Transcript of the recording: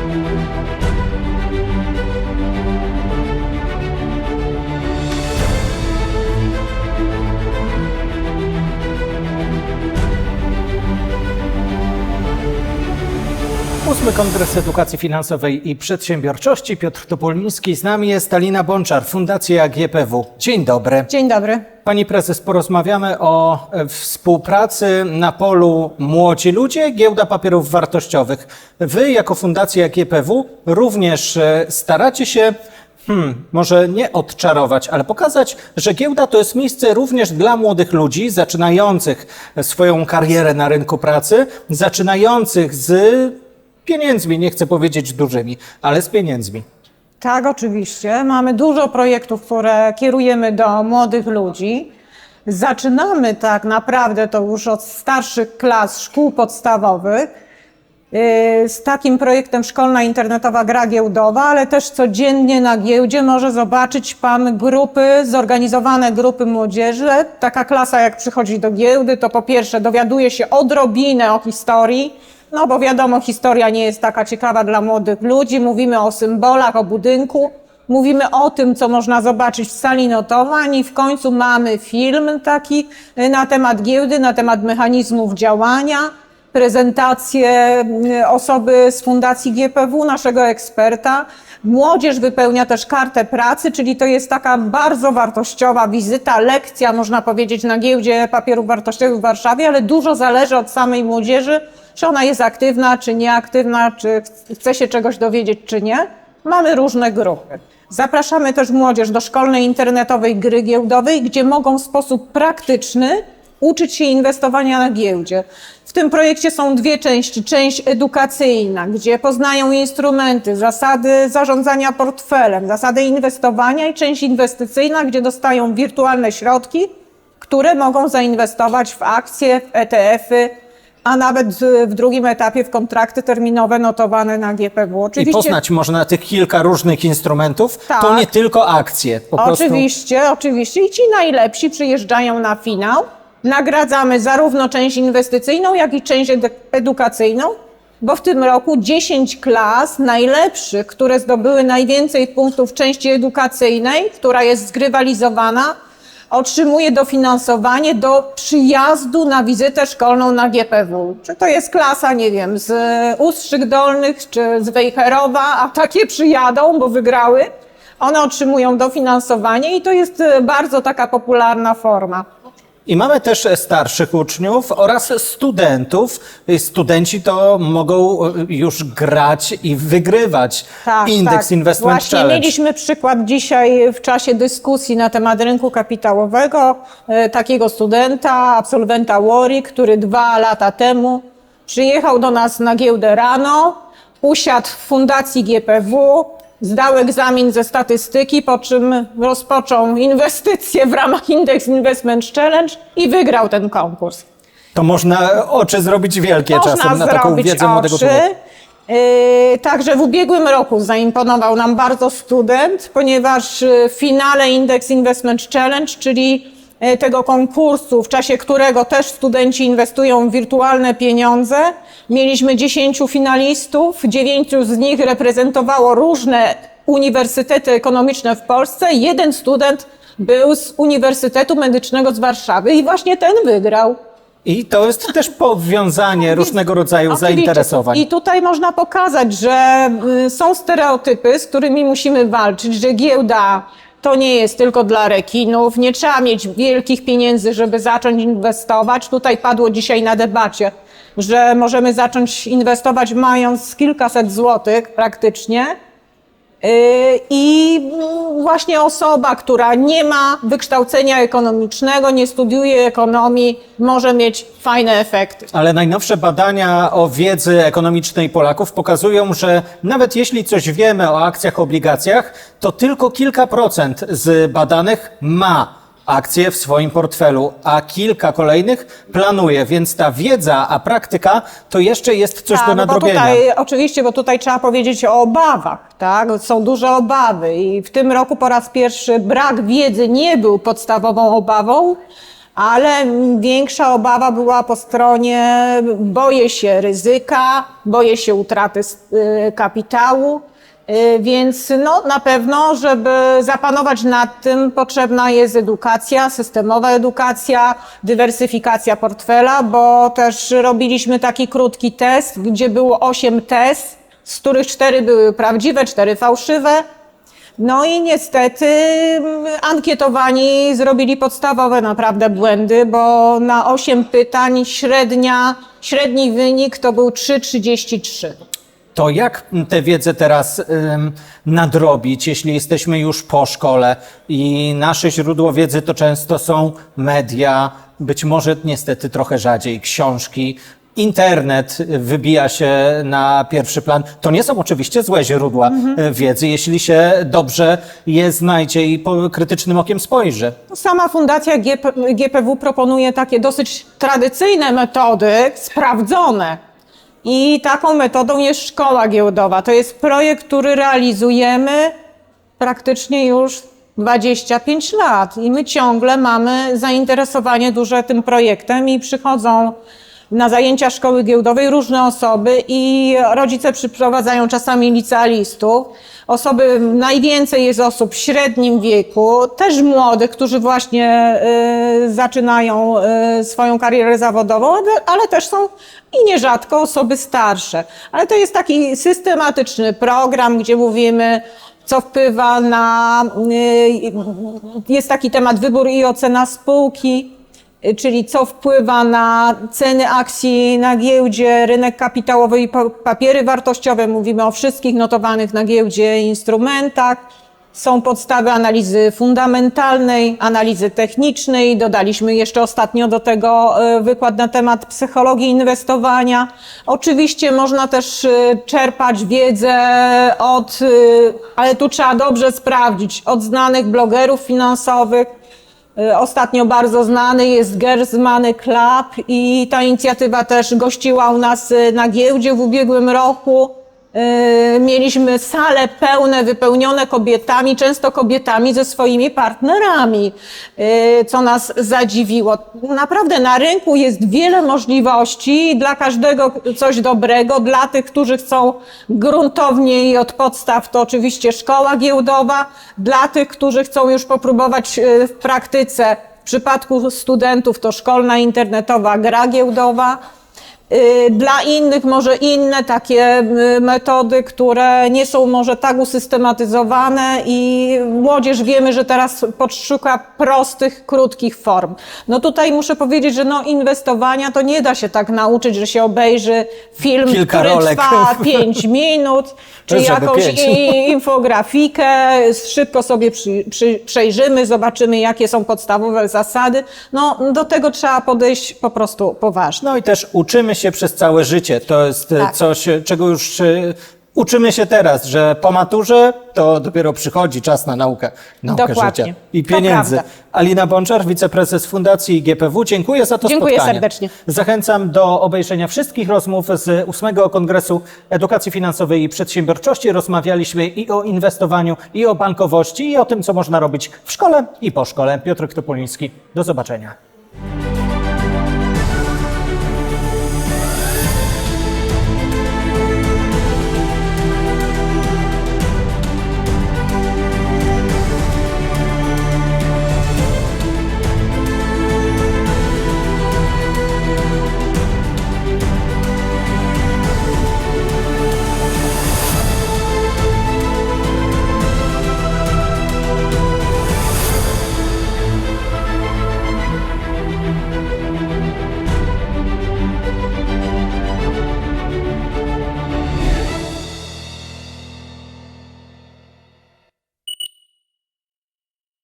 Música Ósmy Kongres Edukacji Finansowej i Przedsiębiorczości. Piotr Topoliński. Z nami jest Alina Bączar, Fundacja GPW. Dzień dobry. Dzień dobry. Pani prezes, porozmawiamy o e, współpracy na polu Młodzi Ludzie, Giełda Papierów Wartościowych. Wy jako Fundacja GPW również e, staracie się Hmm, może nie odczarować, ale pokazać, że giełda to jest miejsce również dla młodych ludzi zaczynających swoją karierę na rynku pracy, zaczynających z pieniędzmi, nie chcę powiedzieć dużymi, ale z pieniędzmi. Tak, oczywiście. Mamy dużo projektów, które kierujemy do młodych ludzi. Zaczynamy tak naprawdę to już od starszych klas szkół podstawowych yy, z takim projektem Szkolna Internetowa Gra Giełdowa, ale też codziennie na giełdzie może zobaczyć Pan grupy, zorganizowane grupy młodzieży. Taka klasa jak przychodzi do giełdy, to po pierwsze dowiaduje się odrobinę o historii, no bo wiadomo, historia nie jest taka ciekawa dla młodych ludzi. Mówimy o symbolach, o budynku. Mówimy o tym, co można zobaczyć w sali notowań i w końcu mamy film taki na temat giełdy, na temat mechanizmów działania, prezentację y, osoby z Fundacji GPW, naszego eksperta. Młodzież wypełnia też kartę pracy, czyli to jest taka bardzo wartościowa wizyta, lekcja, można powiedzieć, na giełdzie papierów wartościowych w Warszawie, ale dużo zależy od samej młodzieży, czy ona jest aktywna, czy nieaktywna, czy chce się czegoś dowiedzieć, czy nie. Mamy różne grupy. Zapraszamy też młodzież do szkolnej internetowej gry giełdowej, gdzie mogą w sposób praktyczny uczyć się inwestowania na giełdzie. W tym projekcie są dwie części. Część edukacyjna, gdzie poznają instrumenty, zasady zarządzania portfelem, zasady inwestowania i część inwestycyjna, gdzie dostają wirtualne środki, które mogą zainwestować w akcje, w ETF-y, a nawet w drugim etapie w kontrakty terminowe notowane na GPW. I poznać można tych kilka różnych instrumentów. To Tak. nie tylko akcje. Po prostu Oczywiście, oczywiście. I ci najlepsi przyjeżdżają na finał. Nagradzamy zarówno część inwestycyjną, jak i część ed- edukacyjną, bo w tym roku 10 klas najlepszych, które zdobyły najwięcej punktów w części edukacyjnej, która jest zgrywalizowana, otrzymuje dofinansowanie do przyjazdu na wizytę szkolną na GPW. Czy to jest klasa, nie wiem, z Ustrzyk Dolnych czy z Wejherowa, a takie przyjadą, bo wygrały. One otrzymują dofinansowanie i to jest e, bardzo taka popularna forma. I mamy też starszych uczniów oraz studentów. Studenci to mogą e, już grać i wygrywać Index Investment Tak, Właśnie Challenge. mieliśmy przykład dzisiaj w czasie dyskusji na temat rynku kapitałowego e, takiego studenta, absolwenta Warwick, który dwa lata temu przyjechał do nas na giełdę rano, usiadł w fundacji GPW, zdał egzamin ze statystyki, po czym rozpoczął inwestycje w ramach Index Investment Challenge i wygrał ten konkurs. To można oczy zrobić wielkie Można czasem na taką wiedzę młodego oczy. człowieka. Yy, Także w ubiegłym roku zaimponował nam bardzo student, ponieważ yy, w finale Index Investment Challenge, czyli yy, tego konkursu, w czasie którego też studenci inwestują w wirtualne pieniądze, mieliśmy 10 finalistów, 9 z nich reprezentowało różne uniwersytety ekonomiczne w Polsce. Jeden student był z Uniwersytetu Medycznego z Warszawy i właśnie ten wygrał. I to jest też powiązanie różnego rodzaju Oczywiście. zainteresowań. I tutaj można pokazać, że y, są stereotypy, z którymi musimy walczyć, że giełda to nie jest tylko dla rekinów, nie trzeba mieć wielkich pieniędzy, żeby zacząć inwestować. Tutaj padło dzisiaj na debacie, że możemy zacząć inwestować mając kilkaset złotych praktycznie. Yy, I właśnie osoba, która nie ma wykształcenia ekonomicznego, nie studiuje ekonomii, może mieć fajne efekty. Ale najnowsze badania o wiedzy ekonomicznej Polaków pokazują, że nawet jeśli coś wiemy o akcjach, obligacjach, to tylko kilka procent z badanych ma akcje w swoim portfelu, a kilka kolejnych planuje, więc ta wiedza, a praktyka to jeszcze jest coś do Tak, bo nadrobienia. tutaj, oczywiście, bo tutaj trzeba powiedzieć o obawach, tak? Są duże obawy i w tym roku po raz pierwszy brak wiedzy nie był podstawową obawą, ale większa obawa była po stronie boję się ryzyka, boję się utraty y, kapitału. Y, Więc no, na pewno, żeby zapanować nad tym, potrzebna jest edukacja, systemowa edukacja, dywersyfikacja portfela, bo też robiliśmy taki krótki test, gdzie było 8 test, z których 4 były prawdziwe, 4 fałszywe. No i niestety mm, ankietowani zrobili podstawowe naprawdę błędy, bo na 8 pytań średnia, średni wynik to był 3,33. To jak tę wiedzę teraz nadrobić, jeśli jesteśmy już po szkole i nasze źródło wiedzy to często są media, być może niestety trochę rzadziej książki. Internet wybija się na pierwszy plan. To nie są oczywiście złe źródła y, wiedzy, jeśli się dobrze je znajdzie i krytycznym okiem spojrzy. Sama Fundacja GP, GPW proponuje takie dosyć tradycyjne metody, sprawdzone. I taką metodą jest szkoła giełdowa. To jest projekt, który realizujemy praktycznie już 25 lat. I my ciągle mamy zainteresowanie duże tym projektem i przychodzą na zajęcia szkoły giełdowej różne osoby i rodzice przyprowadzają czasami licealistów. Osoby, najwięcej jest osób w średnim wieku, też młodych, którzy właśnie y, zaczynają y, swoją karierę zawodową, ale, też są i nierzadko osoby starsze. Ale to jest taki systematyczny program, gdzie mówimy, co wpływa na. y, Jest taki temat wybór i ocena spółki, czyli co wpływa na ceny akcji na giełdzie, rynek kapitałowy i pa- papiery wartościowe. Mówimy o wszystkich notowanych na giełdzie instrumentach. Są podstawy analizy fundamentalnej, analizy technicznej. Dodaliśmy jeszcze ostatnio do tego e, wykład na temat psychologii inwestowania. Oczywiście można też e, czerpać wiedzę od, ale tu trzeba dobrze sprawdzić, od znanych blogerów finansowych. E, Ostatnio bardzo znany jest Girls Money Club i ta inicjatywa też gościła u nas e, na giełdzie w ubiegłym roku. E, Mieliśmy sale pełne, wypełnione kobietami, często kobietami ze swoimi partnerami, e, co nas zadziwiło. Naprawdę na rynku jest wiele możliwości, dla każdego coś dobrego, dla tych, którzy chcą gruntownie i od podstaw, to oczywiście szkoła giełdowa, dla tych, którzy chcą już popróbować e, w praktyce, w przypadku studentów to szkolna internetowa gra giełdowa. Y, Dla innych może inne takie y, metody, które nie są może tak usystematyzowane i młodzież wiemy, że teraz podszuka prostych, krótkich form. No tutaj muszę powiedzieć, że no inwestowania to nie da się tak nauczyć, że się obejrzy film, Kilka który rolek. trwa 5 minut, czy Żeby jakąś pięć. infografikę, szybko sobie przy, przy, przejrzymy, zobaczymy jakie są podstawowe zasady. No do tego trzeba podejść po prostu poważnie. No i też uczymy się przez całe życie. To jest e, Tak. coś, e, czego już e, uczymy się teraz, że po maturze to dopiero przychodzi czas na naukę, naukę Dokładnie. życia i pieniędzy. Alina Bączar, wiceprezes Fundacji GPW, dziękuję za to Dziękuję spotkanie. serdecznie. Zachęcam do obejrzenia wszystkich rozmów z 8 Kongresu Edukacji Finansowej i Przedsiębiorczości. Rozmawialiśmy i o inwestowaniu, i o bankowości, i o tym, co można robić w szkole i po szkole. Piotr Topoliński, do zobaczenia.